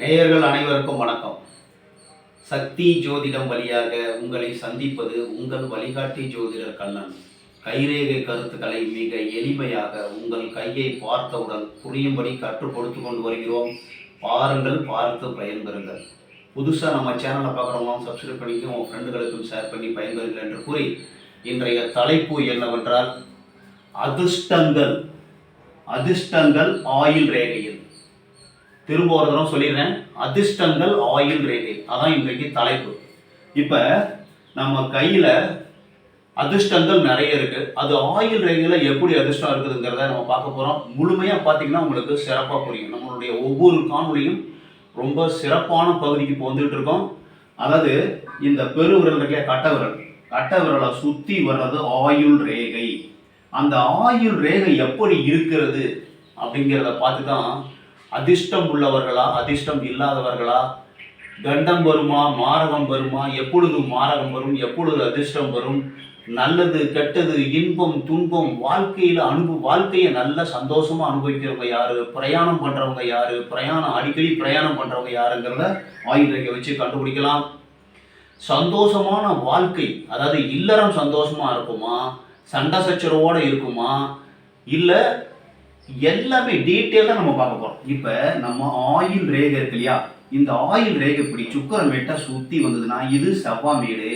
நேயர்கள் அனைவருக்கும் வணக்கம். சக்தி ஜோதிடம் வழியாக உங்களை சந்திப்பது உங்கள் வழிகாட்டி ஜோதிடர் கண்ணன். கைரேகை கருத்துக்களை மிக எளிமையாக உங்கள் கையை பார்த்தவுடன் புரியும்படி கற்றுக் கொடுத்து கொண்டு வருகிறோம். பாருங்கள் பார்த்து பயன்பெறுங்கள். புதுசாக நம்ம சேனலை பார்க்குறவங்களும் சப்ஸ்கிரைப் பண்ணிட்டு உங்கள் ஃப்ரெண்டுகளுக்கும் ஷேர் பண்ணி பயன்பெறுங்கள் என்று கூறி இன்றைய தலைப்பு என்னவென்றால் அதிர்ஷ்டங்கள். அதிர்ஷ்டங்கள் ஆயுள் ரேகையில். திரும்ப ஒரு தடவை சொல்லிடுறேன். அதிர்ஷ்டங்கள் ஆயுள் ரேகை. அதான் இன்றைக்கு தலைப்பு. இப்போ நம்ம கையில் அதிர்ஷ்டங்கள் நிறைய இருக்கு. அது ஆயுள் ரேகையில் எப்படி அதிர்ஷ்டம் இருக்குதுங்கிறத நம்ம பார்க்க போகிறோம் முழுமையாக பார்த்தீங்கன்னா உங்களுக்கு சிறப்பாக புரியும். நம்மளுடைய ஒவ்வொரு காணொலியும் ரொம்ப சிறப்பான பகுதிக்கு இப்போ வந்துட்டு இருக்கோம். அதாவது இந்த பெருவிரல் இருக்க கட்ட விரல். கட்ட விரலை சுற்றி வர்றது ஆயுள் ரேகை. அந்த ஆயுள் ரேகை எப்படி இருக்கிறது அப்படிங்கிறத பார்த்து தான் அதிர்ஷ்டம் உள்ளவர்களா அதிர்ஷ்டம் இல்லாதவர்களா? கண்டம் வருமா மாரகம் வருமா? எப்பொழுது மாரகம் வரும்? எப்பொழுது அதிர்ஷ்டம் வரும்? நல்லது கெட்டது இன்பம் துன்பம் வாழ்க்கையில் அனுபவ வாழ்க்கையை நல்ல சந்தோஷமா அனுபவிக்கிறவங்க யாரு? பிரயாணம் பண்றவங்க யாரு? பிரயாணம் அடிக்கடி பிரயாணம் பண்றவங்க யாருங்கிறத ஆயுள் ரேகை வச்சு கண்டுபிடிக்கலாம். சந்தோஷமான வாழ்க்கை அதாவது இல்லறம் சந்தோஷமா இருக்குமா? சண்டை சச்சரவோட இருக்குமா? இல்லை எல்லாமே டீட்டெயிலாக நம்ம பார்க்க போகிறோம் இப்போ நம்ம ஆயில் ரேகை இருக்கு இல்லையா? இந்த ஆயில் ரேகை இப்படி சுக்கரம் மேட்டா சுற்றி வந்ததுன்னா இது செவ்வா மேடு.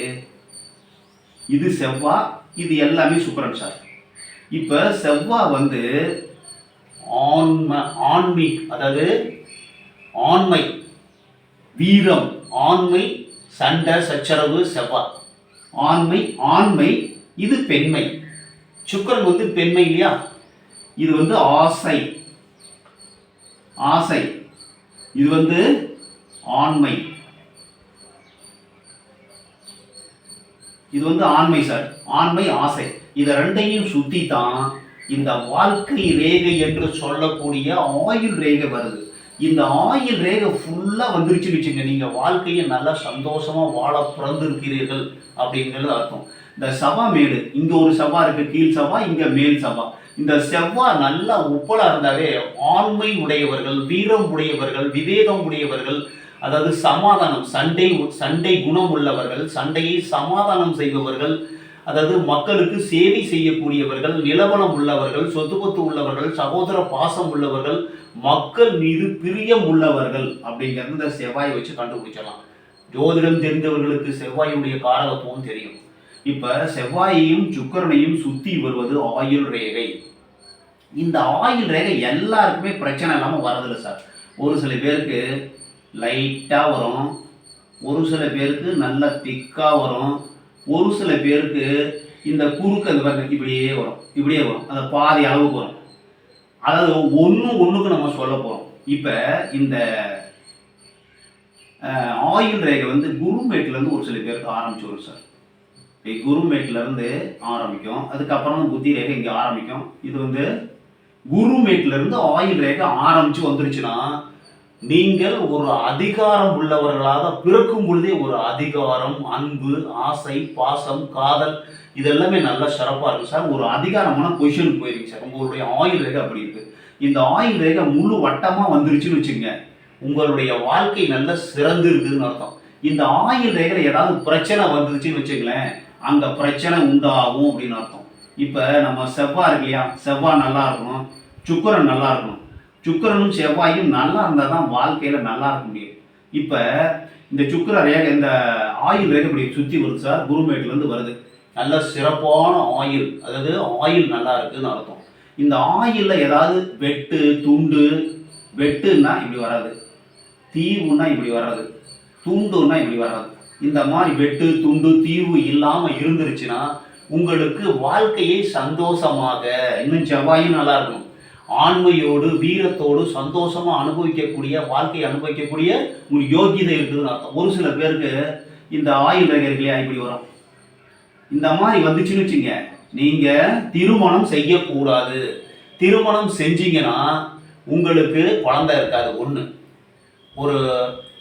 இது செவ்வா இது எல்லாமே சுக்கரன் சார். இப்போ செவ்வா வந்து ஆன்ம ஆன்மீக் அதாவது ஆண்மை வீரம் ஆண்மை சண்டை சச்சரவு செவ்வா. ஆண்மை ஆண்மை இது பெண்மை. சுக்கரன் வந்து பெண்மை இல்லையா? இது வந்து ஆசை. ஆசை. இது வந்து ஆண்மை. இது வந்து ஆண்மை சார். ஆண்மை ஆசை. இதை ரெண்டையும் சுத்தி தான் இந்த வாழ்க்கை ரேகை என்று சொல்லக்கூடிய ஆயுள் ரேகை வருது. இந்த ஆயில் ரேகை ஃபுல்லாக வந்துருச்சுன்னு வச்சுங்க நீங்கள் வாழ்க்கையை நல்லா சந்தோஷமாக வாழ பிறந்திருக்கிறீர்கள் அப்படிங்கிறது அர்த்தம். இந்த சபா மேடு இங்க ஒரு சவா இருக்கு கீழ் சபா இங்க மேல் சபா இந்த செவ்வாய் நல்லா உப்பலா இருந்தாவே ஆண்மை உடையவர்கள் வீரம் உடையவர்கள் விவேகம் உடையவர்கள் அதாவது சமாதானம் சண்டை சண்டை குணம் உள்ளவர்கள் சண்டையை சமாதானம் செய்பவர்கள் அதாவது மக்களுக்கு சேவை செய்யக்கூடியவர்கள் நிலவனம் உள்ளவர்கள் சொத்து பத்து உள்ளவர்கள் சகோதர பாசம் உள்ளவர்கள் மக்கள் மீது பிரியம் உள்ளவர்கள் அப்படிங்கிறது இந்த செவ்வாயை வச்சு கண்டுபிடிச்சலாம் ஜோதிடம் தெரிந்தவர்களுக்கு செவ்வாயுடைய காரகத்துவம் தெரியும். இப்ப செவ்வாயையும் சுக்கரனையும் சுத்தி வருவது ஆயுள் ரேகை. இந்த ஆயுள் ரேகை எல்லாருக்குமே பிரச்சனை இல்லாமல் வரதில்லை சார். ஒரு சில பேருக்கு லைட்டாக வரும் ஒரு சில பேருக்கு நல்ல திக்காக வரும் ஒரு சில பேருக்கு இந்த குறுக்கு அந்த பாருங்க இப்படியே வரும் இப்படியே வரும். அந்த பாதி அளவுக்கு வரும். அதாவது ஒன்று ஒன்றுக்கு நம்ம சொல்ல போகிறோம் இப்போ இந்த ஆயுள் ரேகை வந்து குருமேட்லேருந்து ஒரு சில பேருக்கு ஆரம்பிச்சு வரும் சார். குருமேட்லேருந்து ஆரம்பிக்கும். அதுக்கப்புறம் புத்தி ரேகை இங்கே ஆரம்பிக்கும். இது வந்து குருமேட்லேருந்து ஆயுள் ரேகை ஆரம்பித்து வந்துருச்சுன்னா நீங்கள் ஒரு அதிகாரம் உள்ளவர்களாக பிறக்கும் பொழுதே ஒரு அதிகாரம் அன்பு ஆசை பாசம் காதல் இதெல்லாமே நல்லா சிறப்பாக இருக்கும். சார் ஒரு அதிகாரமான பொசிஷனுக்கு போயிருக்கு சார். உங்களுடைய ஆயுள் ரேகை அப்படி இருக்கு. இந்த ஆயுள் ரேகை முழு வட்டமாக வந்துருச்சுன்னு வச்சுங்க உங்களுடைய வாழ்க்கை நல்லா சிறந்து இருக்குதுன்னு அர்த்தம். இந்த ஆயுள் ரேகையில் ஏதாவது பிரச்சனை வந்துருச்சுன்னு வச்சுங்களேன் அங்கே பிரச்சனை உண்டாகும் அப்படின்னு அர்த்தம். இப்போ நம்ம செவ்வாய் இருக்கு இல்லையா? செவ்வாய் நல்லா இருக்கணும் சுக்கரன் நல்லா இருக்கணும். சுக்கரனும் செவ்வாயும் நல்லா இருந்தால் தான் வாழ்க்கையில் நல்லா இருக்க முடியும். இப்போ இந்த சுக்கிர ரேகை இந்த ஆயில் ரேகை இப்படி சுற்றி வருது சார் குருமேட்லேருந்து வருது. நல்ல சிறப்பான ஆயில் அதாவது ஆயில் நல்லா இருக்குதுன்னு அர்த்தம். இந்த ஆயிலில் ஏதாவது வெட்டு துண்டு வெட்டுன்னா இப்படி வராது. தீவுன்னா இப்படி வராது. துண்டுன்னா இப்படி வராது. இந்த மாதிரி வெட்டு துண்டு தீவு இல்லாமல் இருந்துருச்சுன்னா உங்களுக்கு வாழ்க்கையை சந்தோஷமாக இன்னும் செவ்வாயும் நல்லா இருக்கும் ஆண்மையோடு வீரத்தோடு சந்தோஷமாக அனுபவிக்கக்கூடிய வாழ்க்கையை அனுபவிக்கக்கூடிய ஒரு யோகியதை இருக்குதுன்னு அர்த்தம். ஒரு சில பேருக்கு இந்த ஆயுள் நகர்களே இப்படி வரும். இந்த மாதிரி வந்துச்சுன்னு வச்சுங்க நீங்கள் திருமணம் செய்யக்கூடாது. திருமணம் செஞ்சீங்கன்னா உங்களுக்கு குழந்தை இருக்காது ஒன்று ஒரு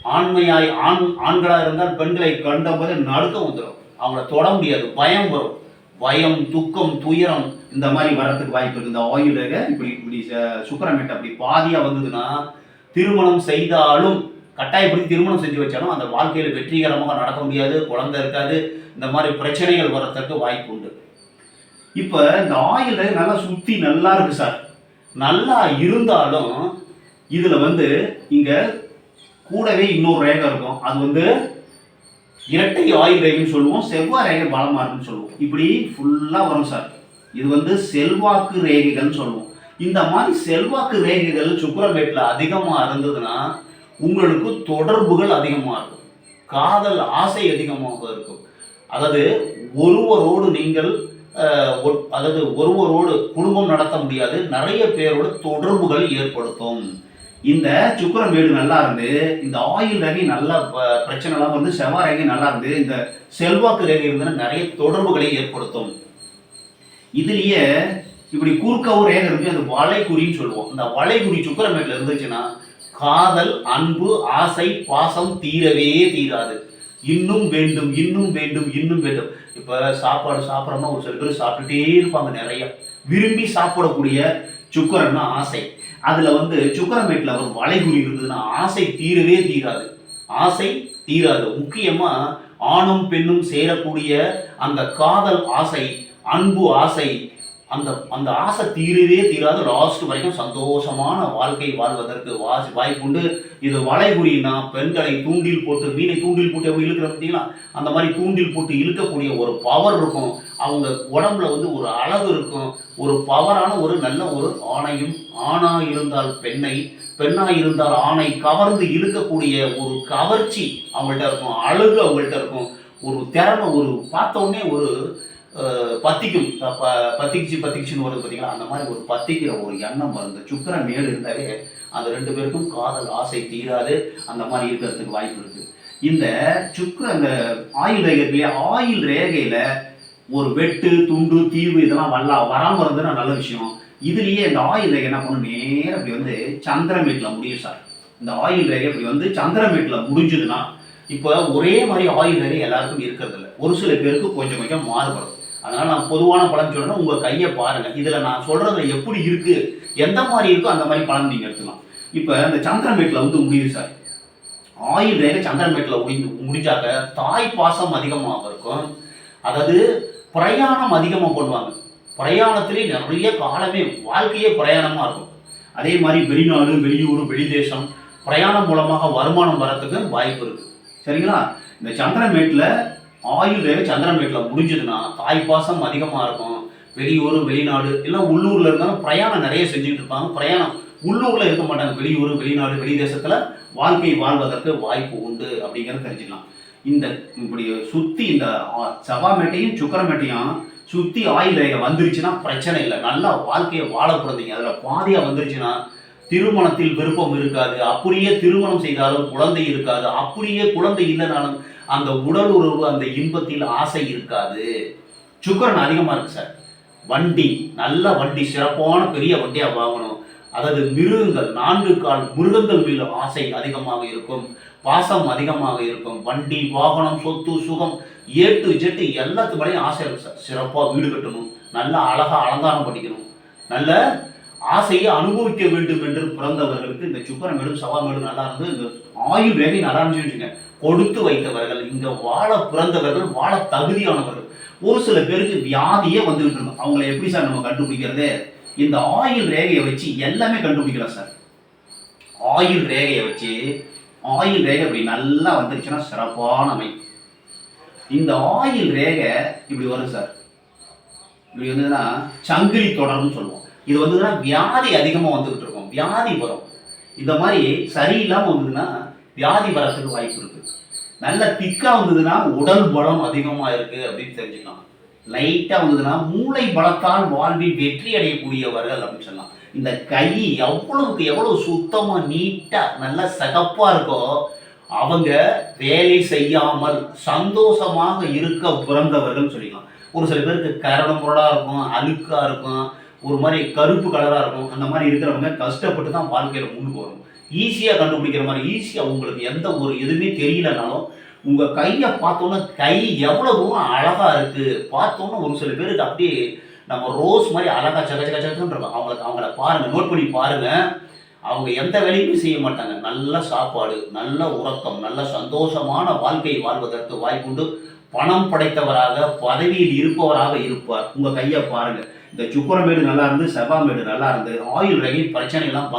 ஆண்மையாய் ஆண் ஆண்களாக இருந்தால் பெண்களை கண்டபோது நடுக்கம் வந்துடும் அவங்கள தொட முடியாது. பயம் வரும். பயம் துக்கம் துயரம் இந்த மாதிரி வரத்துக்கு வாய்ப்பு இருக்கு. இந்த ஆயுள் இப்படி இப்படி ச- அப்படி பாதியாக வந்ததுன்னா திருமணம் செய்தாலும் கட்டாயப்படுத்தி திருமணம் செஞ்சு வச்சாலும் அந்த வாழ்க்கையில் வெற்றிகரமாக நடக்க முடியாது. குழந்தை இருக்காது. இந்த மாதிரி பிரச்சனைகள் வரத்துக்கு வாய்ப்பு உண்டு. இப்போ இந்த ஆயில் நல்லா சுற்றி நல்லா இருக்கு சார். நல்லா இருந்தாலும் இதில் வந்து இங்கே கூடவே இன்னொரு ரேகை இருக்கும். அது வந்து இரட்டை ஆயுள் ரேகைன்னு சொல்லுவோம். செவ்வாய் ரேகை பலமாக இருக்குன்னு சொல்லுவோம். இப்படி ஃபுல்லாக வரும் சார். இது வந்து செல்வாக்கு ரேகைகள்னு சொல்லுவோம். இந்த மாதிரி செல்வாக்கு ரேகைகள் சுக்கரபேட்டில் அதிகமாக இருந்ததுன்னா உங்களுக்கு தொடர்புகள் அதிகமாக இருக்கும். காதல் ஆசை அதிகமாக இருக்கும். அதாவது ஒருவரோடு நீங்கள் அதாவது ஒருவரோடு குடும்பம் நடத்த முடியாது. நிறைய பேரோட தொடர்புகள் ஏற்படுத்தும். இந்த சுக்கிரன் வீடு நல்லா இருந்து இந்த ஆயில் ரவி நல்லா ப- பிரச்சனை எல்லாம் வந்து செவ்வாய் ரவி நல்லா இருந்து இந்த செல்வாக்கு ரேகை இருந்து நிறைய தொடர்புகளை ஏற்படுத்தும். இதுலயே இப்படி குறுக்கவும் ரேகை இருக்கு அது வளைகுறின்னு சொல்லுவோம். இந்த வளைகுறி சுக்கிரமேட்டில் இருந்துச்சுன்னா காதல் அன்பு ஆசை பாசம் தீரவே தீராது. இன்னும் வேண்டும் இன்னும் வேண்டும் இன்னும் வேண்டும். இப்போ சாப்பாடு சாப்பிட்றோம்னா ஒரு சில பேர் சாப்பிட்டுட்டே இருப்பாங்க நிறைய. விரும்பி சாப்பிடக்கூடிய சுக்கரன்னா ஆசை. அதில் வந்து சுக்கரமேட்டில் ஒரு வளைகுறி இருந்ததுன்னா ஆசை தீரவே தீராது. ஆசை தீராது. முக்கியமாக ஆணும் பெண்ணும் சேரக்கூடிய அந்த காதல் ஆசை அன்பு ஆசை அந்த அந்த ஆசை தீரவே தீராது. லாஸ்ட் வரைக்கும் சந்தோஷமான வாழ்க்கை வாழ்வதற்கு வாசி வாய்ப்புண்டு. இது வளைகுறினா பெண்களை தூண்டில் போட்டு மீனை தூண்டில் போட்டு எப்படி இழுக்கிற பார்த்தீங்களா? அந்த மாதிரி தூண்டில் போட்டு இழுக்கக்கூடிய ஒரு பவர் இருக்கும். அவங்க உடம்புல வந்து ஒரு அழகு இருக்கும். ஒரு பவரான ஒரு நல்ல ஒரு ஆணையும் ஆணாக இருந்தால் பெண்ணை பெண்ணாக இருந்தால் ஆணை கவர்ந்து இழுக்கக்கூடிய ஒரு கவர்ச்சி அவங்கள்ட்ட இருக்கும். அழகு அவங்கள்ட்ட இருக்கும். ஒரு திறமை ஒரு பார்த்தோன்னே ஒரு பத்திக்கும் ப- பத்திக்குச்சுன்னு வருது பார்த்தீங்களா அந்த மாதிரி ஒரு பத்திக்கிற ஒரு எண்ணம் வருது சுக்கரன் மேடு இருந்தாலே அந்த ரெண்டு பேருக்கும் காதல் ஆசை தீராது. அந்த மாதிரி இருக்கிறதுக்கு வாய்ப்பு இருக்கு. இந்த சுக்கர அந்த ஆயில் ரேகை இருக்கு ஆயில் ரேகையில ஒரு வெட்டு துண்டு தீவு இதெல்லாம் வரலாம் வராமல் இருந்ததுன்னா நல்ல விஷயம். இதுலயே இந்த ஆயில் ரேகை என்ன பண்ணும்? நேரம் இப்படி வந்து சந்திரமேட்டில் முடியும் சார். இந்த ஆயில் ரேகை இப்படி வந்து சந்திரமேட்டில் முடிஞ்சதுன்னா இப்போ ஒரே மாதிரி ஆயில் ரேகை எல்லாருக்கும் இருக்கிறதில்ல. ஒரு சில பேருக்கு கொஞ்சம் கொஞ்சம் மாறுபடும். அதனால் நான் பொதுவான பலன் சொல்லணும் உங்கள் கையை பாருங்கள் இதில் நான் சொல்கிறது எப்படி இருக்குது எந்த மாதிரி இருக்கோ அந்த மாதிரி பலன் நீங்கள் எடுத்துக்கலாம். இப்போ இந்த சந்திரமேட்டில் வந்து முடியுது சார் ஆயில் ரேகை சந்திரமேட்டில் முடிஞ்சு முடிஞ்சாக்க தாய் பாசம் அதிகமாக இருக்கும். அதாவது பிரயாணம் அதிகமாக பண்ணுவாங்க. பிரயாணத்திலே நிறைய காலமே வாழ்க்கையே பிரயாணமாக இருக்கும். அதே மாதிரி வெளிநாடு வெளியூர் வெளிதேசம் பிரயாணம் மூலமாக வருமானம் வரத்துக்கு வாய்ப்பு இருக்குது சரிங்களா? இந்த சந்திரமேட்டில் ஆயுள் ரேகை சந்திரமேட்டில் முடிஞ்சதுன்னா தாய் பாசம் அதிகமாக இருக்கும். வெளியூர் வெளிநாடு எல்லாம் உள்ளூரில் இருந்தாலும் பிரயாணம் நிறைய செஞ்சுக்கிட்டு இருப்பாங்க. பிரயாணம் உள்ளூரில் இருக்க மாட்டாங்க. வெளியூர் வெளிநாடு வெளி தேசத்தில் வாழ்க்கை வாழ்வதற்கு வாய்ப்பு உண்டு அப்படிங்கிறத தெரிஞ்சுக்கலாம். இந்த இப்படி சுற்றி இந்த செவ்வாமேட்டையும் சுக்கரமேட்டையும் சுற்றி ஆயுள் வேலை வந்துருச்சுன்னா பிரச்சனை இல்லை. நல்லா வாழ்க்கையை வாழ பிறந்தீங்க அதில் பாதியாக வந்துருச்சுன்னா திருமணத்தில் விருப்பம் இருக்காது. அப்படியே திருமணம் செய்தாலும் குழந்தை இருக்காது. அப்படியே குழந்தை இல்லைனாலும் அந்த உடல் உறவு அந்த இன்பத்தில் ஆசை இருக்காது. சுக்கரன் அதிகமாக இருக்கு சார். வண்டி நல்ல வண்டி சிறப்பான பெரிய வண்டியாக வாங்கணும். அதாவது மிருகங்கள் நான்கு கால் மிருகங்கள் மீது ஆசை அதிகமாக இருக்கும். பாசம் அதிகமாக இருக்கும். வண்டி வாகனம் சொத்து சுகம் ஏட்டு ஜெட்டு எல்லாத்து மேலேயும் ஆசை இருக்கும் சார். சிறப்பாக வீடு கட்டணும். நல்லா அழகாக அலங்காரம் பண்ணிக்கணும். நல்ல ஆசையை அனுபவிக்க வேண்டும் என்று பிறந்தவர்களுக்கு இந்த சுக்கரமேடும் சவாமேடும் நல்லா இருந்து இந்த ஆயுள் ரேகை நல்லா இருந்துச்சுன்னு கொடுத்து வைத்தவர்கள் இங்க வாழ பிறந்தவர்கள் வாழ தகுதியானவர்கள். ஒரு சில பேருக்கு வியாதியே வந்துகிட்டு இருக்கும். அவங்கள எப்படி சார் நம்ம கண்டுபிடிக்கிறது? இந்த ஆயில் ரேகையை வச்சு எல்லாமே கண்டுபிடிக்கலாம் சார். ஆயில் ரேகையை வச்சு ஆயில் ரேகை இப்படி நல்லா வந்துருச்சுன்னா சிறப்பான இந்த ஆயில் ரேகை இப்படி வரும் சார். இப்படி வந்ததுன்னா சங்கிலி தொடர்னு சொல்லுவோம். இது வந்ததுன்னா வியாதி அதிகமாக வந்துகிட்டு இருக்கும். வியாதி வரும். இந்த மாதிரி சரியில்லாமல் வந்ததுன்னா வியாதி வரத்துக்கு வாய்ப்பு இருக்கு. நல்ல திக்காக வந்ததுன்னா உடல் பலம் அதிகமாக இருக்கு அப்படின்னு தெரிஞ்சுக்கலாம். லைட்டாக வந்ததுன்னா மூளை பலத்தால் வாழ்வில் வெற்றி அடையக்கூடியவர்கள் அப்படின்னு சொல்லலாம். இந்த கை எவ்வளவுக்கு எவ்வளவு சுத்தமா நீட்டா நல்லா சகப்பா இருக்கோ அவங்க வேலை செய்யாமல் சந்தோஷமாக இருக்க பிறந்தவர்கள் சொல்லிக்கலாம். ஒரு சில பேருக்கு கரடம் பொருளாக இருக்கும் அழுக்கா இருக்கும். ஒரு மாதிரி கருப்பு கலராக இருக்கும். அந்த மாதிரி இருக்கிறவங்க கஷ்டப்பட்டு தான் வாழ்க்கையில் முன்னுக்கு வரும் ஈஸியாக கண்டுபிடிக்கிற மாதிரி ஈஸியாக உங்களுக்கு எந்த ஒரு எதுவுமே தெரியலனாலும் உங்கள் கையை பார்த்தோன்னா கை எவ்வளோ தூரம் அழகாக இருக்குது பார்த்தோன்னா ஒரு சில பேருக்கு அப்படியே நம்ம ரோஸ் மாதிரி அழகா சக சக சக்கன்னு இருக்கும். அவங்களுக்கு அவங்கள பாருங்கள் நோட் பண்ணி பாருங்க. அவங்க எந்த வேலையுமே செய்ய மாட்டாங்க. நல்ல சாப்பாடு நல்ல உறக்கம் நல்ல சந்தோஷமான வாழ்க்கை வாழ்வதற்கு வாய்ப்புண்டு. பணம் படைத்தவராக பதவியில் இருப்பவராக இருப்பார். உங்கள் கையை பாருங்கள் இந்த சுக்கரமேடு நல்லா இருந்து செவ்வாமேடு நல்லா இருந்து ஆயுள் ரகை பிரச்சனை எல்லாம்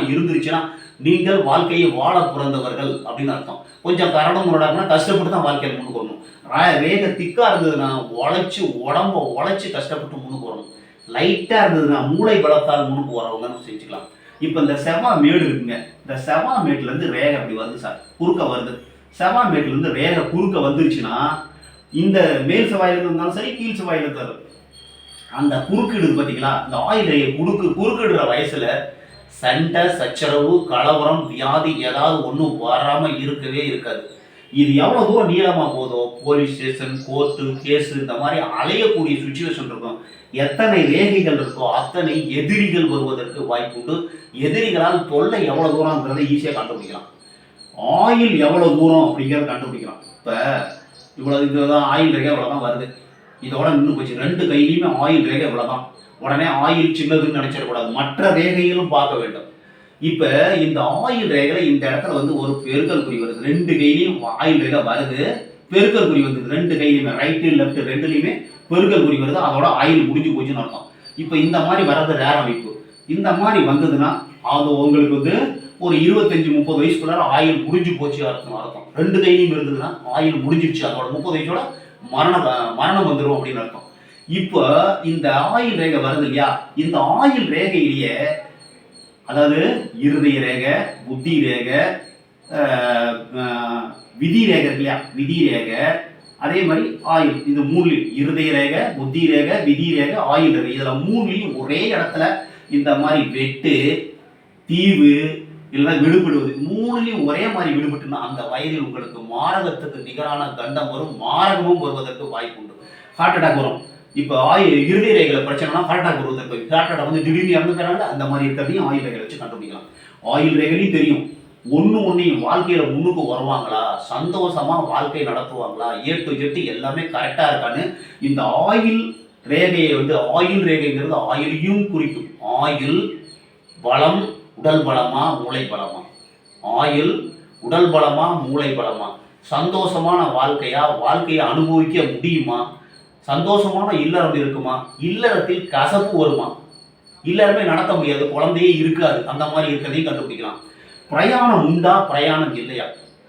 இருந்துருச்சுன்னா நீங்கள் வாழ்க்கையை வாழ பிறந்தவர்கள் அப்படின்னு அர்த்தம். கொஞ்சம் கரடம் முரடாங்கன்னா கஷ்டப்பட்டு தான் வாழ்க்கையில் முன்னுக்கு வரணும். ரா- வேக திக்காக இருந்ததுன்னா உழைச்சி உடம்ப உழைச்சி கஷ்டப்பட்டு முன்னுக்கு வரணும். லைட்டாக இருந்ததுன்னா மூளை பலத்தால் முன்னுக்கு வரவங்கன்னு செஞ்சுக்கலாம். இப்போ இந்த செவ்வா மேடு இருக்குங்க. இந்த செவ்வா மேட்லேருந்து இருந்து ரேகை அப்படி வருது சார். குறுக்க வருது. செவ்வா மேட்லேருந்து வேக ரேகை குறுக்க வந்துருச்சுன்னா இந்த மேல் செவ்வாயிலிருந்து இருந்தாலும் சரி கீழ் செவ்வாயில அந்த குறுக்கிடுது பார்த்தீங்களா? இந்த ஆயில் குறுக்கு குறுக்கிடுற வயசில் சண்டை சச்சரவு கலவரம் வியாதி ஏதாவது ஒன்றும் வராமல் இருக்கவே இருக்காது. இது எவ்வளோ தூரம் நீளமாக போதோ போலீஸ் ஸ்டேஷன் கோர்ட்டு கேஸு இந்த மாதிரி அலையக்கூடிய சுச்சுவேஷன் இருக்கும். எத்தனை ரேகைகள் இருக்கோ அத்தனை எதிரிகள் வருவதற்கு வாய்ப்புண்டு எதிரிகளால் தொல்லை எவ்வளோ தூரங்கிறத ஈஸியாக கண்டுபிடிக்கலாம். ஆயில் எவ்வளோ தூரம் அப்படிங்கிறத கண்டுபிடிக்கலாம். இப்போ இவ்வளோ இதுதான் ஆயில் ரேகை அவ்வளோதான் வருது. இதோட நின்று போச்சு. ரெண்டு கையிலையுமே ஆயில் ரேகை இவ்வளோதான் உடனே ஆயில் சின்னதுன்னு நினைச்சிடக்கூடாது மற்ற ரேகைகளும் பார்க்க வேண்டும். இப்போ இந்த ஆயில் ரேகையில் இந்த இடத்துல வந்து ஒரு பெருக்கல் குறி வருது. ரெண்டு கையிலையும் ஆயில் ரேகை வருது. பெருக்கல் குறி வருது ரெண்டு கையிலையுமே ரைட்டு லெஃப்ட் ரெண்டுலையுமே பெருக்கல் குறி வருது. அதோட ஆயில் முடிஞ்சு போச்சுன்னு அர்த்தம். இப்போ இந்த மாதிரி வர்றது ரேர் அமைப்பு. இந்த மாதிரி வந்ததுன்னா அது உங்களுக்கு வந்து ஒரு இருபத்தஞ்சு முப்பது வயசுக்குள்ளார ஆயில் முடிஞ்சு போச்சு அர்த்தம் அர்த்தம். ரெண்டு கையிலையும் இருந்ததுன்னா ஆயில் முடிஞ்சிருச்சு அதோட முப்பது வயசோட மரணம் மரணம் வந்துடும் அப்படின்னு அர்த்தம். இப்போ இந்த ஆயில் ரேகை வருது இல்லையா? இந்த ஆயில் ரேகையிலேயே அதாவது இருதய ரேகை புத்தி ரேகை விதி ரேகை இருக்கு இல்லையா? விதி ரேகை அதே மாதிரி ஆயில் இது மூணுலையும் இருதய ரேகை புத்தி ரேகை விதி ரேகை ஆயில் ரேகை இதில் மூணுலையும் ஒரே இடத்துல இந்த மாதிரி வெட்டு தீவு இல்லைன்னா விடுபடுவது. மூணுலையும் ஒரே மாதிரி விடுபட்டுன்னா அந்த வயதில் உங்களுக்கு மாரகத்துக்கு நிகரான கண்டம் வரும் மாரகமும் வருவதற்கு வாய்ப்பு உண்டு. ஹார்ட் அட்டாக் வரும். இப்போ ஆயில் இருதய ரேகையில் பிரச்சனைனா ஹார்ட் அட்டாக் வருவதற்கு ஹார்ட் அட்டாக் வந்து திடீர்னு இறந்துக்கிறாங்க அந்த மாதிரி இருக்கிறதையும் ஆயில் ரேகை வச்சு கண்டுபிடிக்கலாம். ஆயில் ரேகையும் தெரியும். ஒன்று ஒன்றையும் வாழ்க்கையில் முன்னுக்கு வருவாங்களா? சந்தோஷமாக வாழ்க்கை நடத்துவாங்களா? ஏ டு ஜெட்டு எல்லாமே கரெக்டாக இருக்கான்னு இந்த ஆயில் ரேகையை வந்து ஆயில் ரேகைங்கிறது ஆயிலையும் குறிக்கும். ஆயில் வளம் உடல் பலமா மூளை பலமா ஆயுள் உடல் பலமா மூளை பலமா சந்தோஷமான வாழ்க்கையா வாழ்க்கையை அனுபவிக்க முடியுமா? சந்தோஷமான இல்லறம் இருக்குமா? இல்லறத்தில் கசப்பு வருமா? இல்லறமே நடத்த முடியாது குழந்தையே இருக்காது. அந்த மாதிரி இருக்கிறதையும் கண்டுபிடிக்கலாம். பிரயாணம் உண்டா? பிரயாணம் இல்லையா?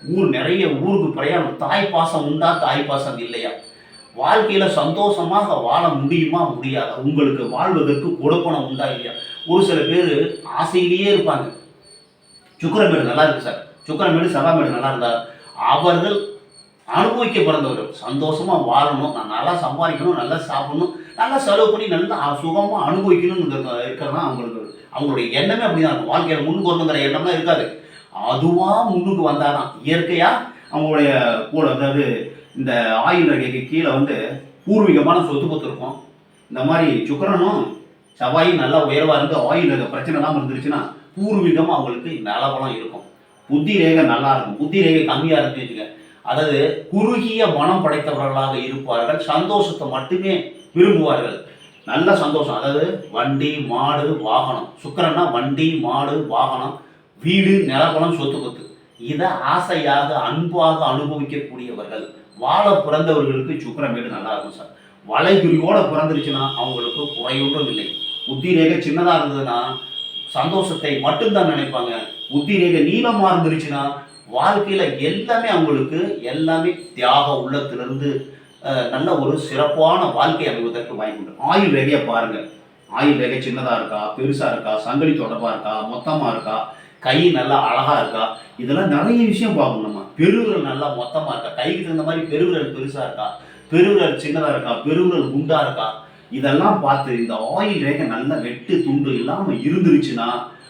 ஊர் நிறைய ஊருக்கு பிரயாணம். தாய் பாசம் உண்டா? தாய் பாசம் இல்லையா? வாழ்க்கையில சந்தோஷமாக வாழ முடியுமா? முடியாதா. உங்களுக்கு வாழ்வதற்கு கொடுப்பனம் உண்டா? இல்லையா? ஒரு சில பேர் ஆசையிலேயே இருப்பாங்க. சுக்கரமேடு நல்லா இருக்கு சார். சுக்கரமேடு செவ்வாமேடு நல்லா இருந்தார் அவர்கள் அனுபவிக்க பிறந்தவர்கள் சந்தோஷமா வாழணும். நான் நல்லா சம்பாதிக்கணும் நல்லா சாப்பிடணும் நல்லா செலவு பண்ணி நல்லா சுகமா அனுபவிக்கணும்னு இருக்கிறது தான் அவங்களுக்கு. அவங்களுடைய எண்ணமே அப்படிதான் இருக்கும். வாழ்க்கையில முன்னுக்கு வரணுங்கிற எண்ணம்லாம் இருக்காது. அதுவா முன்னுக்கு வந்தாதான். இயற்கையா அவங்களுடைய கூட அதாவது இந்த ஆயுள் ரேகைக்கு கீழே வந்து பூர்வீகமான சொத்து பத்து இருக்கும். இந்த மாதிரி சுக்கரனும் செவ்வாயும் நல்லா உயர்வாக இருந்து ஆயுள் ரக பிரச்சனை இல்லாமல் இருந்துருச்சுன்னா பூர்வீகமாக அவங்களுக்கு நலபலம் இருக்கும். புத்தி ரேகை நல்லா இருக்கும். புத்தி ரேகை கம்மியாக இருக்கு வச்சுக்க. அதாவது குறுகிய மனம் படைத்தவர்களாக இருப்பார்கள். சந்தோஷத்தை மட்டுமே விரும்புவார்கள். நல்ல சந்தோஷம். அதாவது வண்டி மாடு வாகனம். சுக்கரன்னா வண்டி மாடு வாகனம் வீடு நிலபலம் சொத்து கொத்து இதை ஆசையாக அன்பாக அனுபவிக்கக்கூடியவர்கள். வாழ பிறந்தவர்களுக்கு சுக்கரம் வீடு நல்லா இருக்கும் சார். வளைகுறியோட பிறந்துருச்சுன்னா அவங்களுக்கு குறையொன்றும் இல்லை. புத்தி ரேகை சின்னதாக இருந்ததுன்னா சந்தோஷத்தை மட்டும்தான் நினைப்பாங்க. புத்தி ரேகை நீளமா இருந்துருச்சுன்னா வாழ்க்கையில எல்லாமே அவங்களுக்கு எல்லாமே தியாக உள்ளத்திலிருந்து நல்ல ஒரு சிறப்பான வாழ்க்கை அமைவதற்கு வாய்ப்பு ஆயுள் ரேகையை பாருங்க. ஆயுள் ரேகை சின்னதா இருக்கா பெருசா இருக்கா சங்கிலி தொடர்பா இருக்கா மொத்தமா இருக்கா? கை நல்லா அழகாக இருக்கா? இதெல்லாம் நிறைய விஷயம் பார்க்கணும் நம்ம. பெருவிரல் நல்லா மொத்தமாக இருக்கா? கைக்கு தகுந்த மாதிரி பெருவிரல் பெருசாக இருக்கா? பெருவிரல் சின்னதாக இருக்கா? பெருவிரல் குண்டாக இருக்கா? இதெல்லாம் பார்த்து இந்த ஆயில் ரேகை நல்ல வெட்டு துண்டு இல்லாமல் இருந்துருச்சுன்னா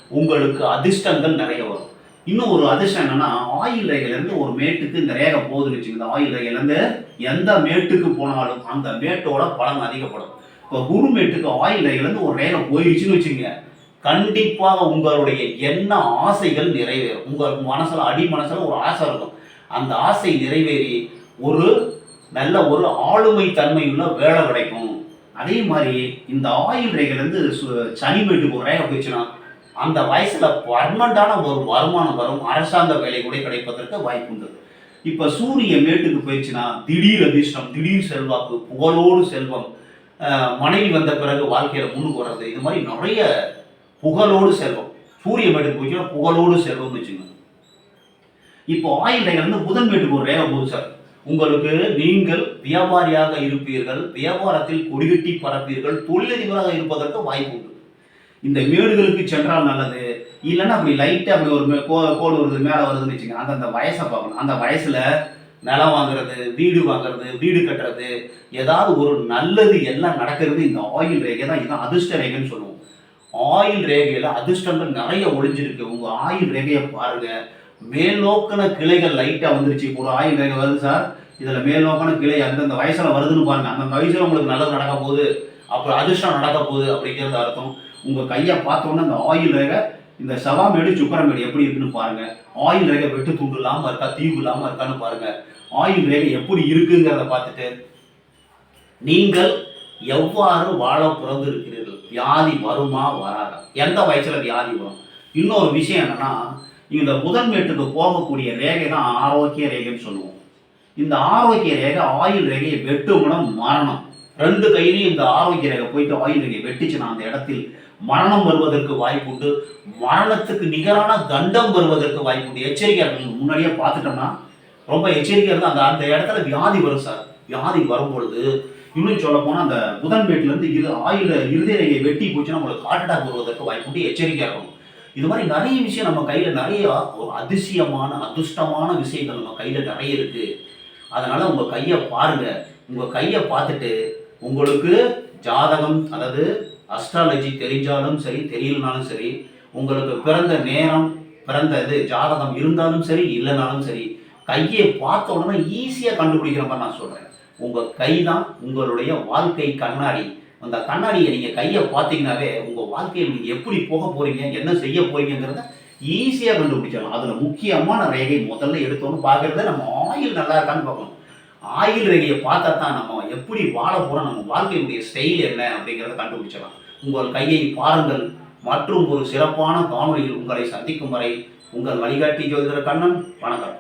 உங்களுக்கு அதிர்ஷ்டங்கள் நிறைய வரும். இன்னும் ஒரு அதிர்ஷ்டம் என்னன்னா ஆயில் ரேகையிலேருந்து ஒரு மேட்டுக்கு இந்த ரேகை போகுதுன்னு வச்சுக்கோங்க. இந்த ஆயில் ரேகையிலேருந்து எந்த மேட்டுக்கு போனாலும் அந்த மேட்டோட பலன் அதிகப்படும். இப்போ குரு மேட்டுக்கு ஆயில் ரேகையிலேருந்து ஒரு ரேகை போயிடுச்சுன்னு வச்சுங்க கண்டிப்பாக உங்களுடைய என்ன ஆசைகள் நிறைவேறும். உங்கள் மனசில் அடி மனசில் ஒரு ஆசை இருக்கும். அந்த ஆசை நிறைவேறி ஒரு நல்ல ஒரு ஆளுமை தன்மையுள்ள வேலை கிடைக்கும். அதே மாதிரி இந்த ஆயில் ரேகிலேருந்து சு- சனி மேட்டுக்கு ஒரு ரேகை போயிடுச்சுன்னா அந்த வயசில் பர்மனண்டான ஒரு வருமானம் வரும். அரசாங்க வேலை கூட கிடைப்பதற்கு வாய்ப்புண்டு இப்போ சூரிய மேட்டுக்கு போயிடுச்சுன்னா திடீர் அதிர்ஷ்டம் திடீர் செல்வாக்கு புகழோடு செல்வம் மனைவி வந்த பிறகு வாழ்க்கையில் முன்னுக்கு வர்றது இது மாதிரி நிறைய புகழோடு செல்வம். சூரிய மேட்டுக்கு போயிடுச்சுன்னா புகழோடு செல்வம்னு வச்சுக்கோங்க. இப்போ ஆயில் ரேகை வந்து புதன் வீட்டுக்கு ஒரு ரேகை போகுது சார். உங்களுக்கு நீங்கள் வியாபாரியாக இருப்பீர்கள் வியாபாரத்தில் கொடிகட்டி பரப்பீர்கள் தொழிலதிபராக இருப்பதற்கு வாய்ப்பு உண்டு. இந்த மேடுகளுக்கு சென்றால் நல்லது. இல்லைன்னா அப்படி லைட்டாக அப்படி ஒரு மே- கோ கோடு வருது மேலே வருதுன்னு வச்சுக்கோங்க. அந்த அந்த வயசை பார்க்கணும். அந்த வயசில் நிலம் வாங்குறது வீடு வாங்குறது வீடு கட்டுறது ஏதாவது ஒரு நல்லது எல்லாம் நடக்கிறது இந்த ஆயில் ரேகை தான். இதுதான் அதிர்ஷ்ட ரேகைன்னு சொல்லுவோம். ஆயில் ரேகையில் அதிர்ஷ்டங்கள் நிறைய ஒளிஞ்சிருக்கு. உங்கள் ஆயில் ரேகையை பாருங்க. மேல்நோக்கின கிளைகள் லைட்டாக வந்துருச்சு. ஒரு ஆயில் ரேகை வருது சார். இதில் மேல்நோக்கின கிளை அந்தந்த வயசில் வருதுன்னு பாருங்க. அந்த வயசில் உங்களுக்கு நல்லது நடக்க போகுது. அப்புறம் அதிர்ஷ்டம் நடக்க போகுது அப்படிங்கிறது அர்த்தம். உங்கள் கையை பார்த்தோன்னே அந்த ஆயில் ரேகை இந்த சவாமேடு சுக்கரமேடு எப்படி இருக்குன்னு பாருங்க. ஆயில் ரேகை வெட்டு துண்டு இல்லாமல் இருக்கா தீவு இல்லாமல் இருக்கான்னு பாருங்க. ஆயில் ரேகை எப்படி இருக்குங்கிறத பார்த்துட்டு நீங்கள் எவ்வாறு வாழ பிறந்து இருக்கிறீர்கள் வியாதி வருமா வராதா? எந்த வயசில் வியாதி வரும்? இன்னொரு விஷயம் என்னன்னா இந்த புதன்மேட்டுக்கு போகக்கூடிய ரேகை தான் ஆரோக்கிய ரேகைன்னு சொல்லுவோம். இந்த ஆரோக்கிய ரேகை ஆயுள் ரேகையை வெட்டுமுடம் மரணம். ரெண்டு கையிலையும் இந்த ஆரோக்கிய ரேகை போயிட்டு ஆயுள் ரேகை வெட்டுச்சுன்னா அந்த இடத்தில் மரணம் வருவதற்கு வாய்ப்புண்டு மரணத்துக்கு நிகரான தண்டம் வருவதற்கு வாய்ப்புண்டு எச்சரிக்கை இருக்கணும். முன்னாடியே பார்த்துட்டோம்னா ரொம்ப எச்சரிக்கை இருந்தால் அந்த அந்த இடத்துல வியாதி வரும் சார். வியாதி வரும்பொழுது இன்னும் சொல்ல போனால் அந்த புதன் இருந்து இரு ஆயுத இருதய ரேகையை வெட்டி போச்சுன்னா உங்களுக்கு ஹார்ட் அட்டாக் வருவதற்கு வாய்ப்புண்டு எச்சரிக்கையாக இருக்கணும். இது மாதிரி நிறைய விஷயம் நம்ம கையில் நிறைய ஒரு அதிசயமான அதிர்ஷ்டமான விஷயங்கள் நம்ம கையில் நிறைய இருக்கு. அதனால உங்க கையை பாருங்க. உங்க கையை பார்த்துட்டு உங்களுக்கு ஜாதகம் அதாவது அஸ்ட்ராலஜி தெரிஞ்சாலும் சரி தெரியலனாலும் சரி உங்களுக்கு பிறந்த நேரம் பிறந்த இது ஜாதகம் இருந்தாலும் சரி இல்லைனாலும் சரி கையை பார்த்த உடனே ஈஸியாக கண்டுபிடிக்கிற மாதிரி நான் சொல்கிறேன் உங்கள் கை தான் உங்களுடைய வாழ்க்கை கண்ணாடி. அந்த கண்ணாடியை நீங்கள் கையை பார்த்தீங்கன்னாவே உங்கள் வாழ்க்கையில் நீங்கள் எப்படி போக போகிறீங்க என்ன செய்ய போகிறீங்கிறத ஈஸியாக கண்டுபிடிச்சிடலாம். அதில் முக்கியமான ரேகை முதல்ல எடுத்தோன்னு பார்க்குறத நம்ம ஆயில் நல்லா இருக்கான்னு பார்க்கணும். ஆயில் ரேகையை பார்த்தா தான் நம்ம எப்படி வாழ போகிறோம் நம்ம வாழ்க்கையுடைய ஸ்டைல் என்ன அப்படிங்கிறத கண்டுபிடிச்சிடலாம். உங்கள் கையை பாருங்கள். மற்றும் ஒரு சிறப்பான காணொலியில் உங்களை சந்திக்கும் வரை உங்கள் வழிகாட்டி ஜோதிடர் கண்ணன் வணக்கம்.